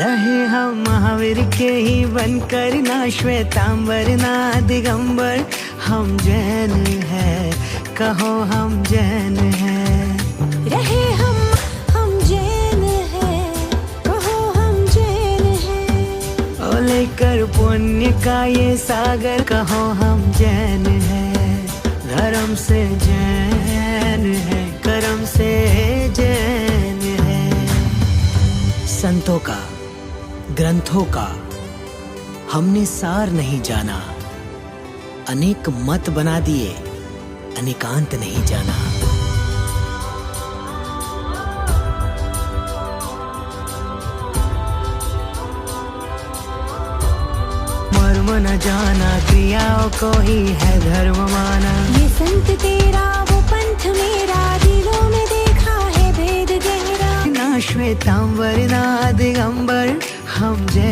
रहे हम महावीर के ही बनकर ना श्वेतांबर ना दिगंबर। हम जैन है कहो हम जैन है। रहे हम हम जैन है कहो हम जैन है। ओ लेकर पुण्य का ये सागर कहो हम जैन है। धर्म से जैन है। संतों का, ग्रंथों का हमने सार नहीं जाना। अनेक मत बना दिए, अनेकांत नहीं जाना। मर्म न जाना, क्रियाओं को ही है धर्म माना। ये संत तेरा, वो पंथ मेरा, दिलों में श्वेतांबर नादिगंबर हम जय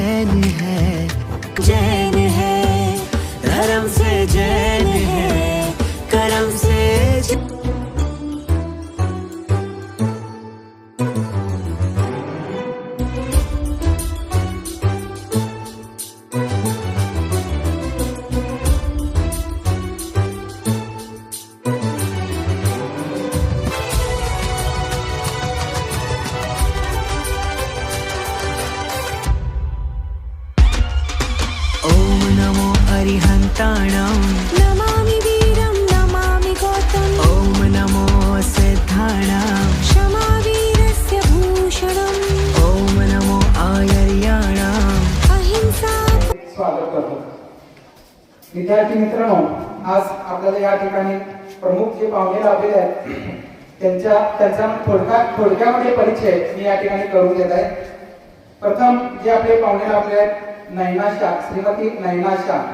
अरिहन्ताणम् नमामि वीरं नमामि गौतम। ओम नमो सिद्धाणाम् क्षमा वीरस्य भूषणम्। ओम नमो आयर्याणाम् अहिंसा। स्वागत करतो. विद्यार्थी मित्रांनो आज आपल्याला या ठिकाणी प्रमुख जे पाहुणे लाभलेले आहेत त्यांच्या त्यांचा थोडक्या थोडक्यामध्ये परिचय मी या ठिकाणी करून घेत आहे. प्रथम जे आपले पाहुणे लाभले आहेत नैनाशा श्रीमती नैनाशा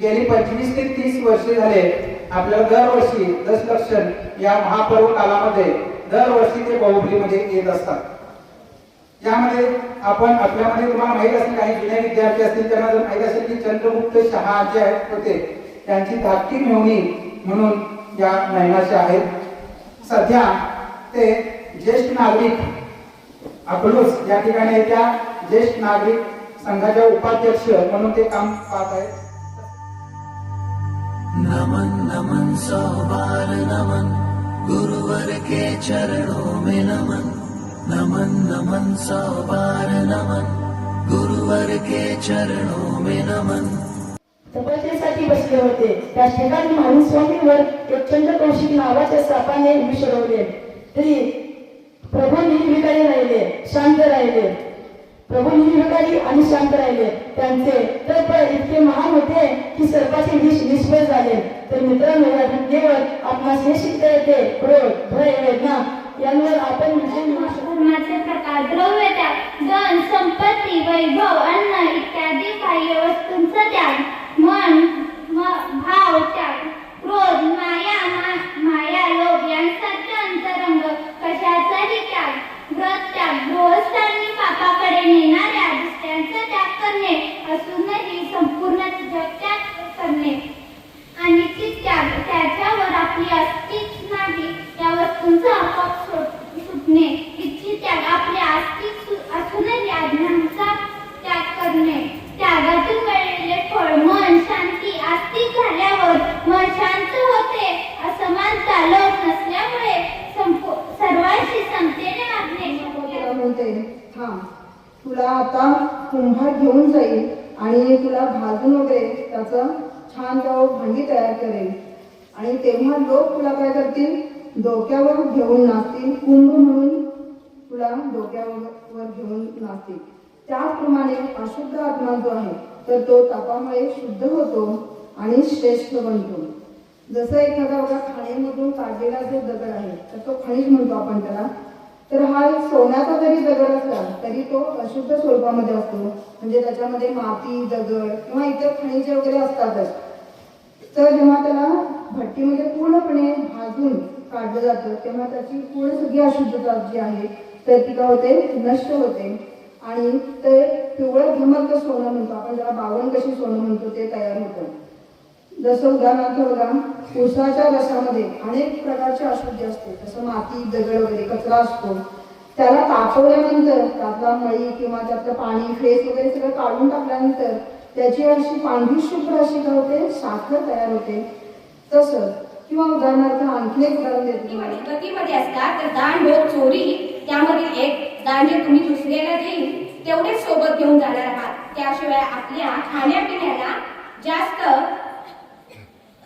गेली पंचवीस ते तीस वर्षे झाले. आपल्याला दरवर्षी दशलक्षण या महापर्व कालामध्ये दरवर्षी ते बाहुबलीमध्ये येत असतात. यामध्ये आपण आपल्यामध्ये तुम्हाला माहीत असेल काही जुने विद्यार्थी असतील त्यांना जर माहीत असेल की चंद्रगुप्त शहा जे आहेत होते त्यांची धाकटी मेवणी म्हणून या नयनाशा आहेत. सध्या ते ज्येष्ठ नागरिक अकलूस या ठिकाणी त्या ज्येष्ठ नागरिक संघाच्या उपाध्यक्ष म्हणून ते काम पाहत आहेत. नमन नमन सौ बार नमन। गुरुवर के चरणों में नमन। नमन नमन सौ बार नमन। गुरुवर के चरणों में नमन। तपस्येसाठी बसले होते. त्या ठिकाणी स्वामींवर एक चंद्र कौशिक नावाच्या सापाने विष तरी प्रभू निर्विकारी राहिले शांत राहिले. प्रभू निर्विकारी आणि शांत राहिले. त्यांचे तप इतके महान होते की सर्व विष निष्फळ झाले. तर मित्रांनो या घटनेवर आपणास हे शिकता येते क्रोध भय वेदना यांवर आपण विजय प्रकार द्रव्य त्या तुला आता कुंभात घेऊन जाईल आणि तुला भाजून वगैरे त्याचं छान गाव भांडी तयार करेल. आणि तेव्हा लोक तुला काय करतील? डोक्यावर घेऊन नाचतील. कुंभ म्हणून तुला डोक्यावर वर घेऊन नाचतील. त्याचप्रमाणे अशुद्ध आत्मा जो आहे तर तो तापामुळे शुद्ध होतो आणि श्रेष्ठ बनतो. जसं एखादा बघा खाणीमधून काढलेला जो दगड आहे तर तो खनिज म्हणतो आपण त्याला. तर हा एक सोन्याचा जरी दगड असला तरी तो अशुद्ध स्वरूपामध्ये असतो. म्हणजे त्याच्यामध्ये माती दगड किंवा इतर खनिजे वगैरे असतातच. तर जेव्हा त्याला भट्टीमध्ये पूर्णपणे भाजून काढलं जातं तेव्हा त्याची पूर्ण सगळी अशुद्धता जी आहे तर ती काय होते? नष्ट होते. आणि ते पिवळं धमक सोनं म्हणतो आपण ज्याला बावनकशी सोनं म्हणतो ते तयार होतं. जसं उदाहरणार्थ बघा उसाच्या रसामध्ये अनेक प्रकारचे अशुद्धी असते. जसं माती दगड वगैरे कचरा असतो. त्याला तापवल्यानंतर त्यातला मळी किंवा त्यातलं पाणी फेस वगैरे सगळं काढून टाकल्यानंतर त्याची अशी पांढरी शुभ्र अशी काय होते? साखर तयार होते. तसं. किंवा उदाहरणार्थ आणखी एक उदाहरण देतो गतीमध्ये असतात तर दान चोरी त्यामधील एक जे तुम्ही दुसऱ्याला देईल तेवढेच सोबत घेऊन जाणार आहात. त्याशिवाय आपल्या खाण्यापिण्याला जास्त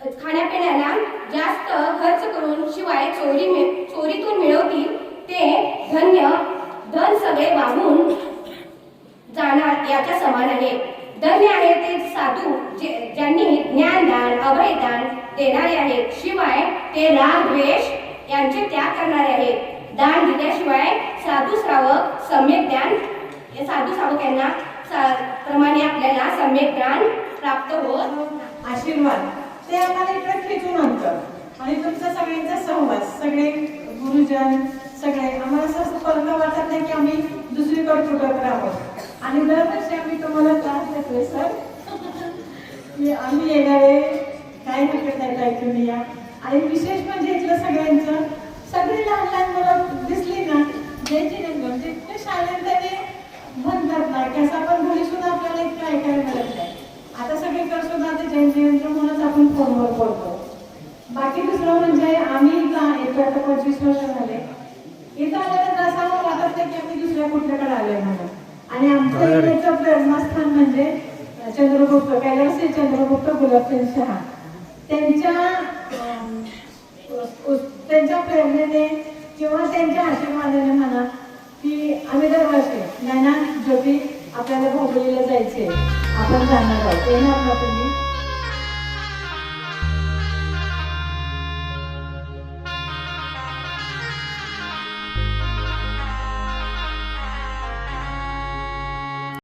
खाण्यापिण्याला जास्त खर्च करून शिवाय चोरी मिळ- चोरीतून मिळवतील ते धन्य धन सगळे वाहून जाणार याच्या समान आहे धन्य आहे ते साधू जे ज्यांनी ज्ञानदान अभयदान देणारे आहेत शिवाय ते राग द्वेष यांचे त्याग करणारे आहेत दान दिल्याशिवाय साधू श्रावक सम्यक ज्ञान साधू श्रावक यांना सा- प्रमाणे आपल्याला सम्यक ज्ञान प्राप्त होत आशीर्वाद. ते आम्हाला इकडे खेचून आणतं आणि तुमचा सगळ्यांचा सहवास सगळे गुरुजन सगळे आम्हाला असं असं वाटत नाही की आम्ही दुसरीकडे कुठं आहोत आणि दरवर्षी आम्ही तुम्हाला त्रास देतोय सर. की आम्ही येणारे काय हरकत नाही ऐकून तुम्ही या. आणि विशेष म्हणजे इथलं सगळ्यांचं सगळी लहान लहान मुलं दिसली ना ज्याची नाही म्हणजे शाळेत त्याने म्हणतात ना की असं आपण घरी सुद्धा आपल्याला इतकं ऐकायला मिळत नाही. आता सगळीकडे सुद्धा ते जयंती यंत्र म्हणूनच आपण फोनवर बोलतो. बाकी दुसरं म्हणजे आम्ही इथं येतो आता पंचवीस वर्ष झाले. इथं आल्यानंतर असं वाटत नाही की आम्ही दुसऱ्या कुठल्याकडे आलोय म्हणून. आणि आमचं इकडचं प्रेरणास्थान म्हणजे चंद्रगुप्त कैलासी चंद्रगुप्त गुलाबचंद शहा. त्यांच्या त्यांच्या प्रेरणेने किंवा त्यांच्या आशीर्वादाने म्हणा की आम्ही दरवर्षी ज्ञाना ज्योती आपल्याला भोगलीला जायचे आपण जाणार आहोत. येणार ना तुम्ही